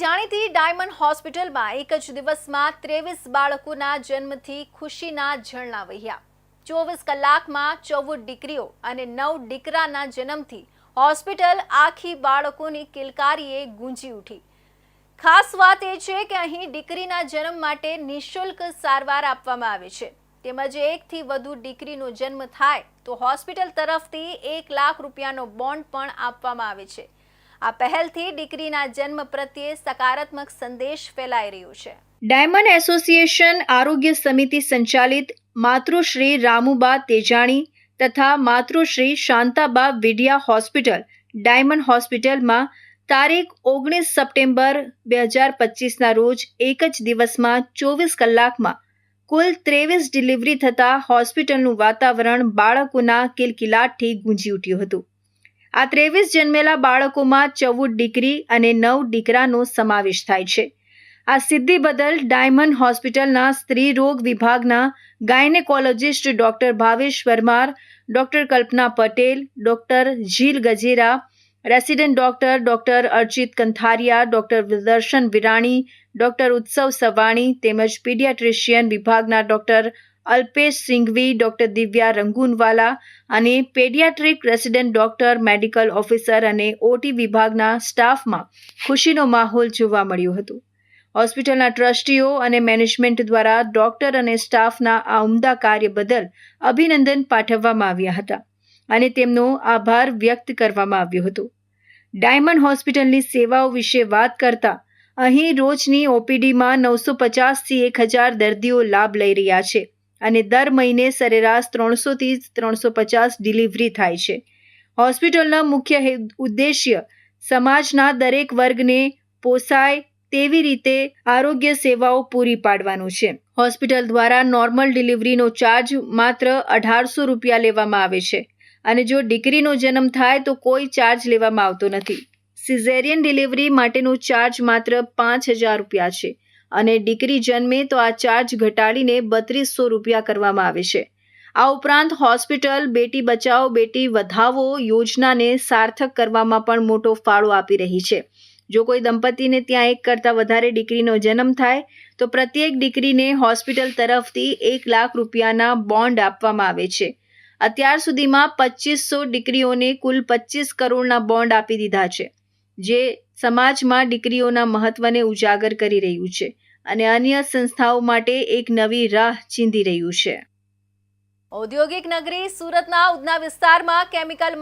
જાણીતી ડાયમંડ હોસ્પિટલમાં એક જ દિવસમાં ત્રેવીસ બાળકોના જન્મથી ખુશીના ઝરણા વહ્યા. ચોવીસ કલાકમાં ચૌદ દીકરીઓ અને નવ દીકરાના જન્મથી હોસ્પિટલ આખી બાળકોની કિલકારીએ ગુંજી ઉઠી. ખાસ વાત એ છે કે અહીં દીકરીના જન્મ માટે નિઃશુલ્ક સારવાર આપવામાં આવે છે. તેમજ એકથી વધુ દીકરીનો જન્મ થાય તો હોસ્પિટલ તરફથી એક લાખ રૂપિયાનો બોન્ડ પણ આપવામાં આવે છે. આ પહેલથી દીકરીના જન્મ પ્રત્યે સકારાત્મક સંદેશ ફેલાઈ રહ્યો છે. ડાયમંડ એસોસિએશન આરોગ્ય સમિતિ સંચાલિત માતૃશ્રી રામુબા તેજાણી તથા માતૃશ્રી શાંતાબા વિડિયા હોસ્પિટલ, ડાયમંડ હોસ્પિટલમાં તારીખ ઓગણીસ સપ્ટેમ્બર બે હજાર પચીસના રોજ એક જ દિવસમાં ચોવીસ કલાકમાં કુલ ત્રેવીસ ડિલિવરી થતાં હોસ્પિટલનું વાતાવરણ બાળકોના કિલકિલાટથી ગુંજી ઉઠ્યું હતું. આ ત્રેવીસ જન્મેલા બાળકોમાં ચૌદ દીકરી અને નવ દીકરાનો સમાવેશ થાય છે. આ સિદ્ધિ બદલ ડાયમંડ હોસ્પિટલના સ્ત્રી રોગ વિભાગના gynaecologist doctor Bhavesh Parmar, doctor Kalpana Patel, doctor Jil Gajera, resident doctor doctor Archit Kantharia, doctor Darshan Virani, doctor Utsav Savani તેમજ પીડિયાટ્રિશિયન વિભાગના ડોક્ટર અલ્પેશ સિંઘવી, ડોક્ટર દિવ્યા રંગુનવાલા અને paediatric resident doctor, medical officer અને ઓટી વિભાગના સ્ટાફમાં ખુશીનો માહોલ જોવા મળ્યો હતો. હોસ્પિટલના ટ્રસ્ટીઓ અને મેનેજમેન્ટ દ્વારા ડોક્ટર અને સ્ટાફના આ ઉમદા કાર્ય બદલ અભિનંદન પાઠવવામાં આવ્યા હતા અને તેમનો આભાર વ્યક્ત કરવામાં આવ્યો હતો. ડાયમંડ હોસ્પિટલની સેવાઓ વિશે વાત કરતા અહીં રોજની ઓપીડીમાં નવસો પચાસથી એક હજાર દર્દીઓ લાભ લઈ રહ્યા છે. અને દર મહિને સરેરાશ ત્રણસોથી ત્રણસો પચાસ ડિલિવરી થાય છે. હોસ્પિટલનો મુખ્ય ઉદ્દેશ્ય સમાજના દરેક વર્ગને પોસાય તેવી રીતે આરોગ્ય સેવાઓ પૂરી પાડવાનું છે. હોસ્પિટલ દ્વારા નોર્મલ ડિલિવરીનો ચાર્જ માત્ર અઢારસો રૂપિયા લેવામાં આવે છે અને જો દીકરીનો જન્મ થાય તો કોઈ ચાર્જ લેવામાં આવતો નથી. સિઝેરિયન ડિલિવરી માટેનો ચાર્જ માત્ર પાંચ હજાર રૂપિયા છે. અને દીકરી જન્મે તો આ ચાર્જ ઘટાડીને બત્રીસો રૂપિયા કરવામાં આવે છે. આ ઉપરાંત હોસ્પિટલ, બેટી બચાવો બેટી વધાવો યોજનાને સાર્થક કરવામાં પણ મોટો ફાળો આપી રહી છે. જો કોઈ દંપતીને ત્યાં એક કરતાં વધારે દીકરીનો જન્મ થાય, તો પ્રત્યેક દીકરીને હોસ્પિટલ તરફથી એક લાખ રૂપિયાના બોન્ડ આપવામાં આવે છે. અત્યાર સુધીમાં પચીસો દીકરીઓને કુલ પચીસ કરોડના બોન્ડ આપી દીધા છે. જે સમાજમાં દીકરીઓના મહત્વને ઉજાગર કરી રહ્યું છે અને અન્ય સંસ્થાઓ માટે એક નવી રાહ ચીંધી રહ્યું છે. ઔદ્યોગિક નગરી સુરતના ઉધના વિસ્તારમાં કેમિકલ